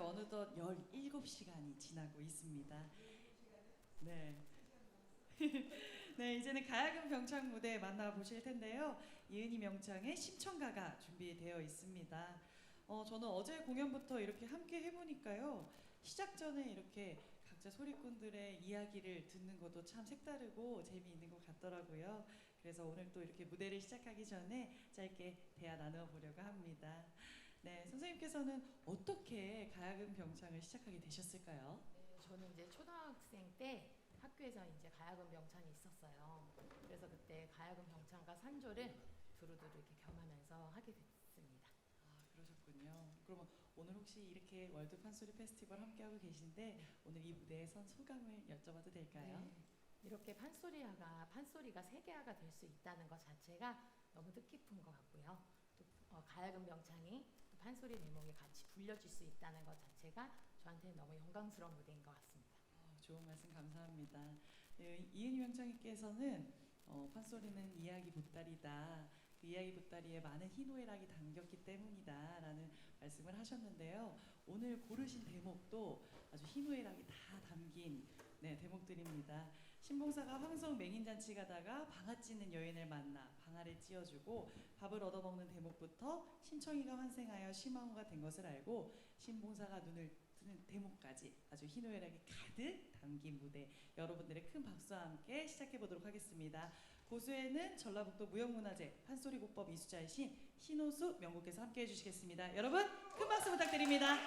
어느덧 17시간이 지나고 있습니다. 네. 네, 이제는 가야금 병창 무대 만나보실 텐데요. 이은희 명창의 심청가가 준비되어 있습니다. 어, 저는 어제 공연부터 이렇게 함께 해보니까요. 시작 전에 이렇게 각자 소리꾼들의 이야기를 듣는 것도 참 색다르고 재미있는 것 같더라고요. 그래서 오늘 또 이렇게 무대를 시작하기 전에 짧게 대화 나누어 보려고 합니다. 네, 선생님께서는 어떻게 가야금 병창을 시작하게 되셨을까요? 저는 이제 초등학생 때 학교에서 이제 가야금 병창이 있었어요. 그래서 그때 가야금 병창과 산조를 두루두루 이렇게 겸하면서 하게 됐습니다. 아, 그러셨군요. 그러면 오늘 혹시 이렇게 월드 판소리 페스티벌 함께하고 계신데 오늘 이 무대에 선 소감을 여쭤봐도 될까요? 네. 이렇게 판소리화가 판소리가 세계화가 될 수 있다는 것 자체가 너무 뜻깊은 것 같고요. 또 어, 가야금 병창이 또 판소리 대목에 같이 불려질 수 있다는 것 자체가 저한테 너무 영광스러운 무대인 것 같습니다. 어, 좋은 말씀 감사합니다. 네, 이은희 명창님께서는 어, 판소리는 이야기 보따리다. 그 이야기 보따리에 많은 희노애락이 담겼기 때문이다 라는 말씀을 하셨는데요. 오늘 고르신 대목도 아주 희노애락이 다 담긴 네, 대목들입니다. 신봉사가 황성 맹인잔치 가다가 방아 찌는 여인을 만나 방아를 찧어주고 밥을 얻어먹는 대목부터 신청이가 환생하여 심화호가 된 것을 알고 신봉사가 눈을 뜨는 대목까지 아주 희노애락이 가득 담긴 무대 여러분들의 큰 박수와 함께 시작해 보도록 하겠습니다. 고수에는 전라북도 무형문화재 판소리곡법 이수자이신 신호수 명곡께서 함께 해 주시겠습니다. 여러분 큰 박수 부탁드립니다.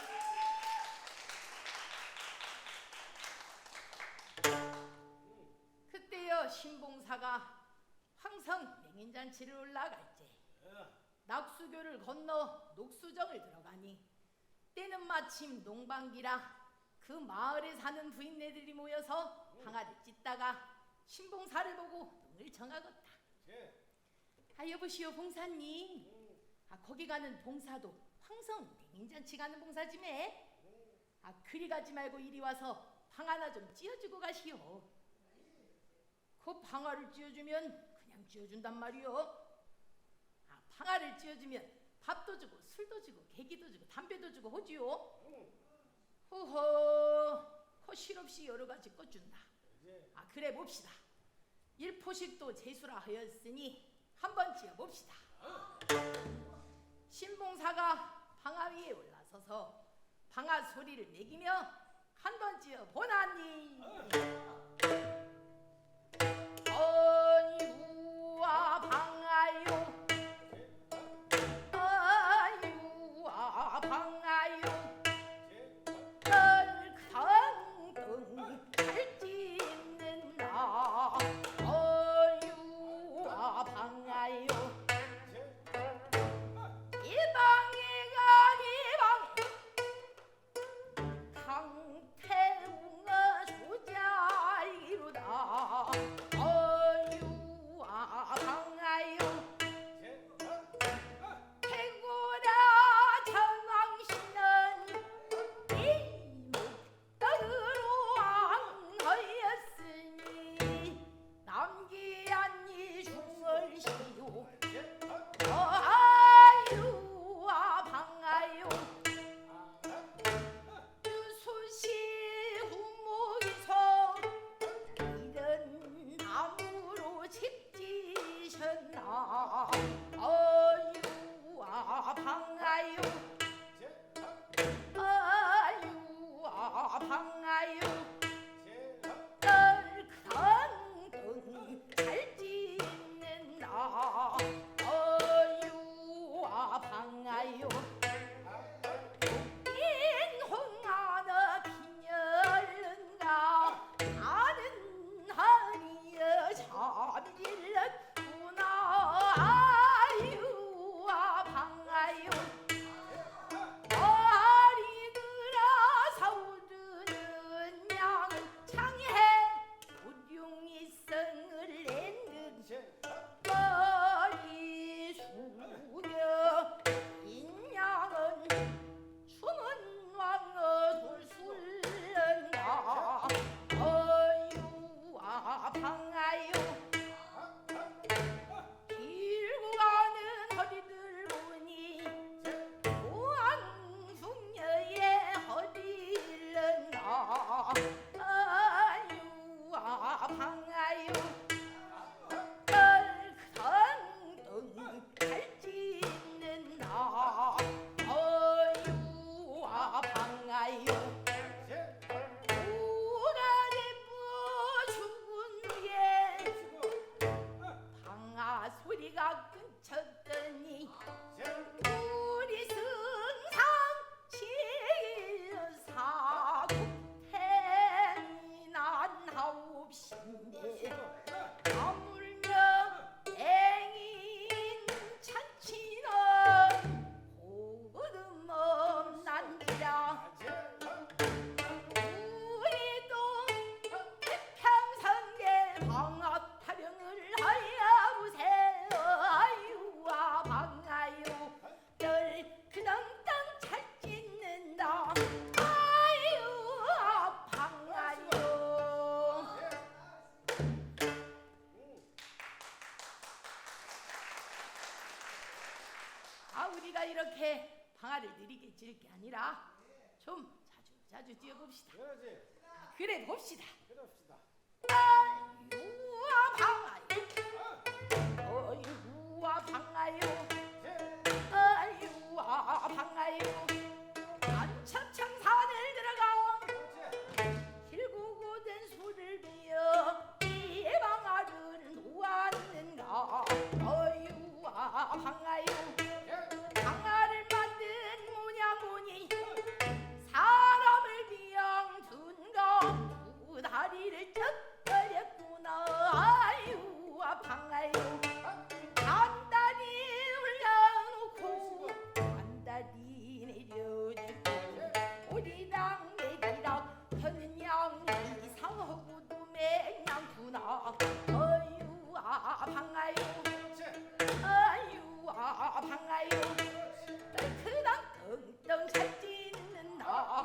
신봉사가 황성 맹인잔치를 올라갈 때 낙수교를 건너 녹수정을 들어가니 때는 마침 농방기라 그 마을에 사는 부인네들이 모여서 방아를 찢다가 신봉사를 보고 눈을 정하겠다. 아 여보시오 봉사님. 아 거기 가는 봉사도 황성 맹인잔치 가는 봉사지매. 아 그리 가지 말고 이리 와서 방 하나 좀 찧어주고 가시오 그 방아를 찧어주면 그냥 찧어준단 말이오. 아 방아를 찧어주면 밥도 주고 술도 주고 계기도 주고 담배도 주고 하지요. 허허 그 실없이 여러 가지 꿔준다. 아 그래 봅시다. 일포식도 재수라 하였으니 한번 찧어 봅시다. 신봉사가 방아 위에 올라서서 방아 소리를 매기며 한번 찧어 보나니. 자주 뛰어봅시다. 그러지. 그래 봅시다. 그럽시다. 아유와 방아요. 어유와 방아요. 아유와 방아요. 안창창산을 들어가 길고고된 소를 비어 이 방아를 놓았는가. 어유와 방아요.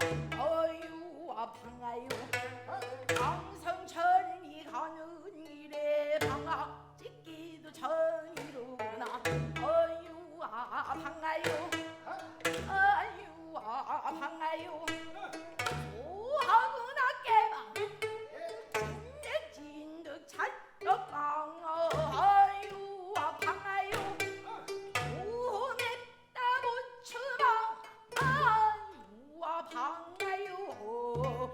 어유 아팡아유 강성천이 가는 길에 방아 찍기도 전이로구나. 어유 아팡아유 어유 아팡아유 방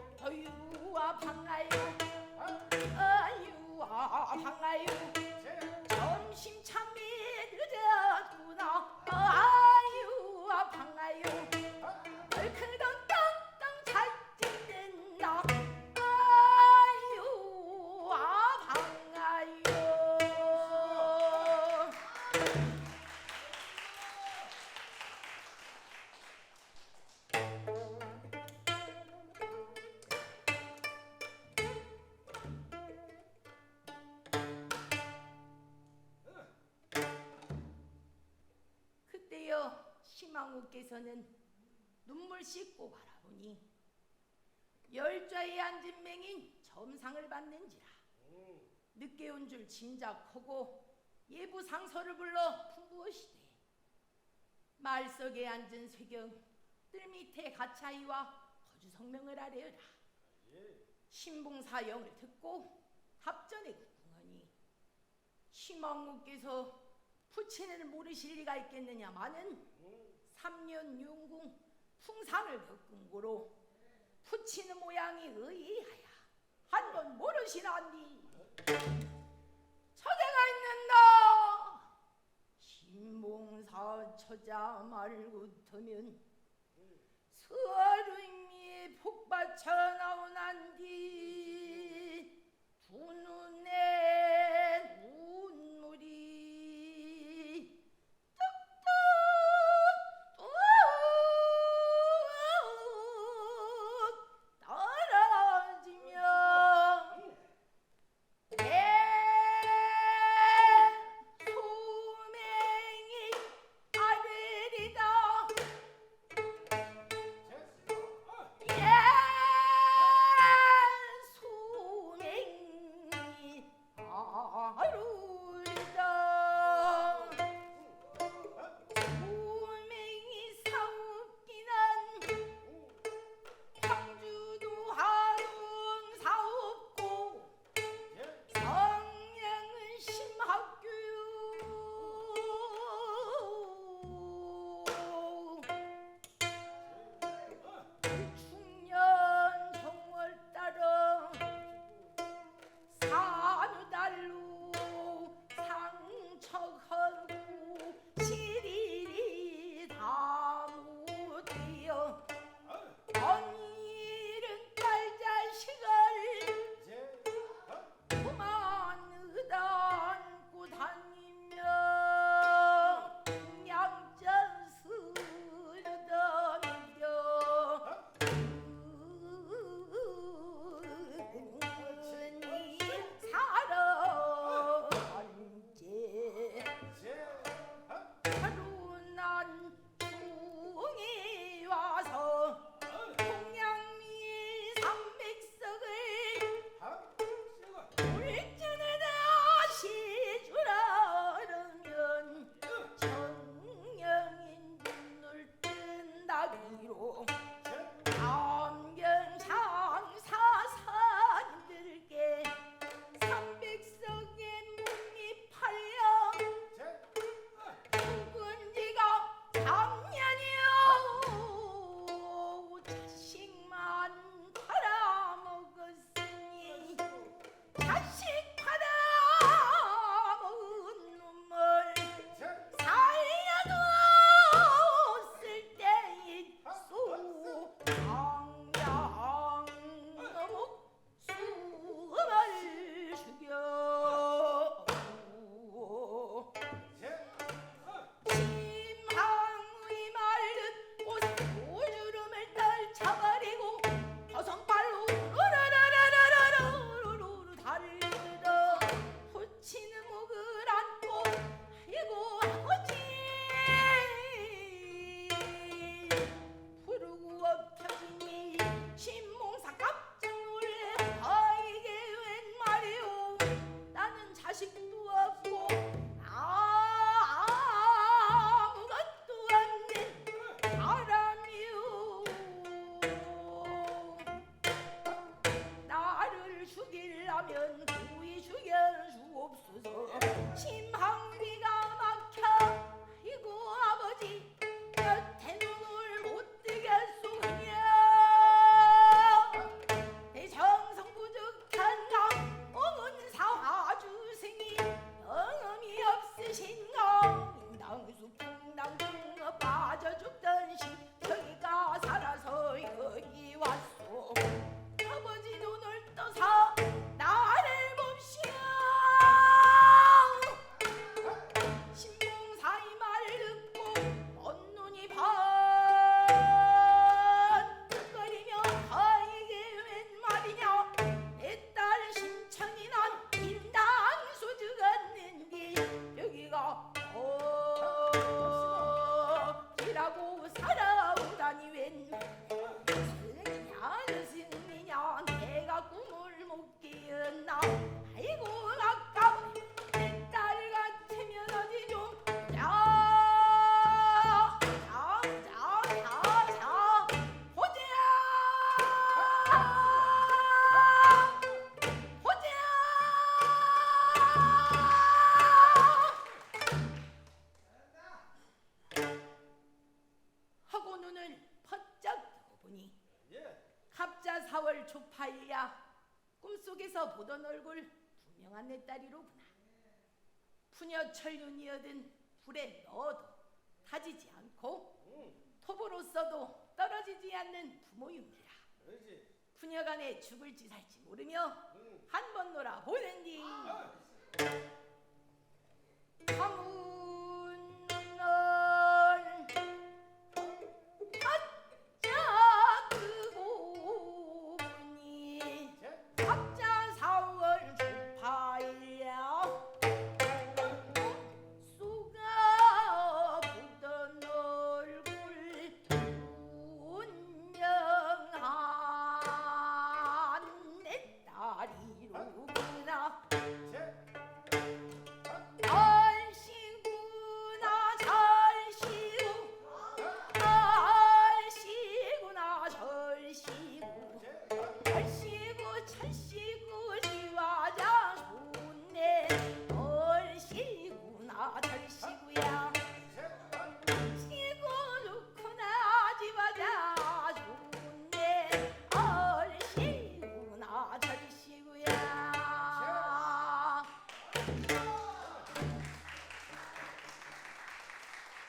왕후께서는 눈물 씻고 바라보니 열좌에 앉은 맹인 점상을 받는지라. 늦게 온 줄 짐작하고 예부 상서를 불러 풍부하시되 말석에 앉은 쇠경 뜰 밑에 가차이와 거주 성명을 아뢰어라. 신봉사 영을 듣고 답전에 국궁하니 심왕후께서 부친을 모르실 리가 있겠느냐마는 삼년 윤궁 풍산을 겪은 고로 부친의 모양이 의아야. 한 번 모르시나니? 처제가 있는다 신봉사 처자 말고터면 서름이 폭받쳐 나오난디 두 눈에 心。 4월 초파이야. 꿈속에서 보던 얼굴 분명한 내 딸이로구나. 푸녀 철륜이여든 불에 넣어도 타지지 않고 토보로 써도 떨어지지 않는 부모입니다. 푸녀간에 죽을지 살지 모르며 한 번 놀아보는디 아무